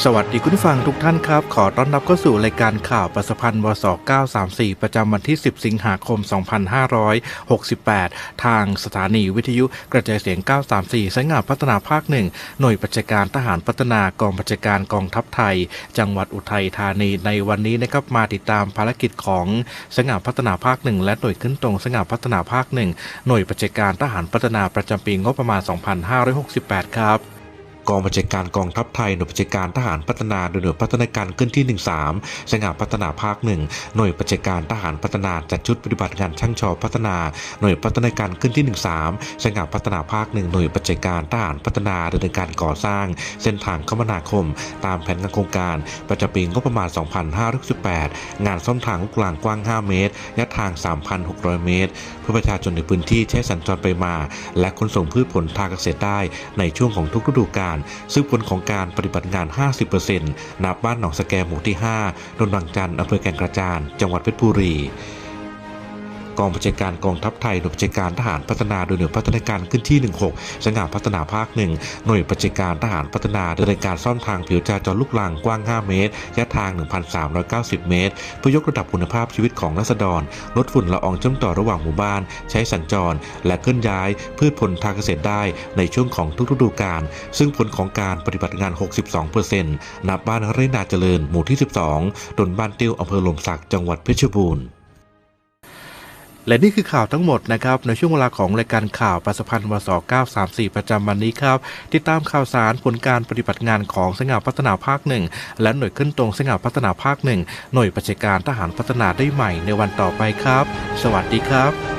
สวัสดีคุณฟังทุกท่านครับ ขอต้อนรับเข้าสู่รายการข่าวประสพันธ์วส934 ประจำวันที่ 10 สิงหาคม 2568 ทางสถานีวิทยุกระจายเสียง 934สายงานพัฒนาภาคหนึ่งหน่วยปัจการทหารพัฒนากองปัจการกองทัพไทย จังหวัดอุทัยธานีในวันนี้นะครับมาติดตามภารกิจของสายงานพัฒนาภาคหนึ่งและหน่วยขึ้นตรงสายงานพัฒนาภาคหนึ่งหน่วยปัจการทหารพัฒนาประจำปีงบประมาณ 2568 ครับ กองบัญชาการกองทัพไทยหน่วยบัญชาการทหารพัฒนาโดยหน่วยพัฒนาการขึ้นที่ 13สง่าพัฒนาภาคหนึ่งหน่วยบัญชาการทหารพัฒนาจัดชุดปฏิบัติงานช่างชอพัฒนา หน่วยพัฒนาการขึ้นที่ 13สง่าพัฒนาภาคหนึ่งหน่วยบัญชาการทหารพัฒนาดำเนินการก่อสร้าง เส้นทางคมนาคม ตามแผนงานโครงการประจำปีงบประมาณ 2568 งานซ่อมทางลูกลางกว้าง 5 เมตรระยะทาง 3,600 เมตร เพื่อประชาชนในพื้นที่ใช้สัญจรไปมา และขนส่งพืชผลทางเกษตรได้ในช่วงของทุกฤดูกาลซึ่งผลของการปฏิบัติงาน 50%นับบ้านหนองสแกหมู่ที่5นนบางจันทร์อำเภอแก่งกระจาน จังหวัดเพชรบุรี กองบัญชาการกองทัพไทยหน่วยบัญชาการทหารพัฒนาโดยหน่วยพัฒนาการขึ้นที่ 16สง่าพัฒนาภาคหนึ่งหน่วยบัญชาการทหารพัฒนาดำเนินการซ่อมทางผิวจราจรลูกลังกว้าง 5 เมตรระยะทาง 1,390 เมตร เพื่อยกระดับคุณภาพชีวิตของรัษฎร ลดฝุ่นละอองเชื่อมต่อระหว่างหมู่บ้าน ใช้สัญจร และเคลื่อนย้าย พืชผลทางเกษตรได้ในช่วงของทุกฤดูกาลซึ่งผลของการปฏิบัติงาน 62%นับบ้านเรนาเจริญหมู่ที่ 12ตนบ้านติ้วอำเภอหลมสักจังหวัดเพชรบูรณ์ และนี่คือข่าวทั้งหมดนะครับ ในช่วงเวลาของรายการข่าวประสพันธ์วส934 ประจำวันนี้ครับ ติดตามข่าวสารผลการปฏิบัติงานของสง่าพัฒนาภาคหนึ่งและหน่วยขึ้นตรงสง่าพัฒนาภาคหนึ่งหน่วยประชาการทหารพัฒนาได้ใหม่ในวันต่อไปครับ สวัสดีครับ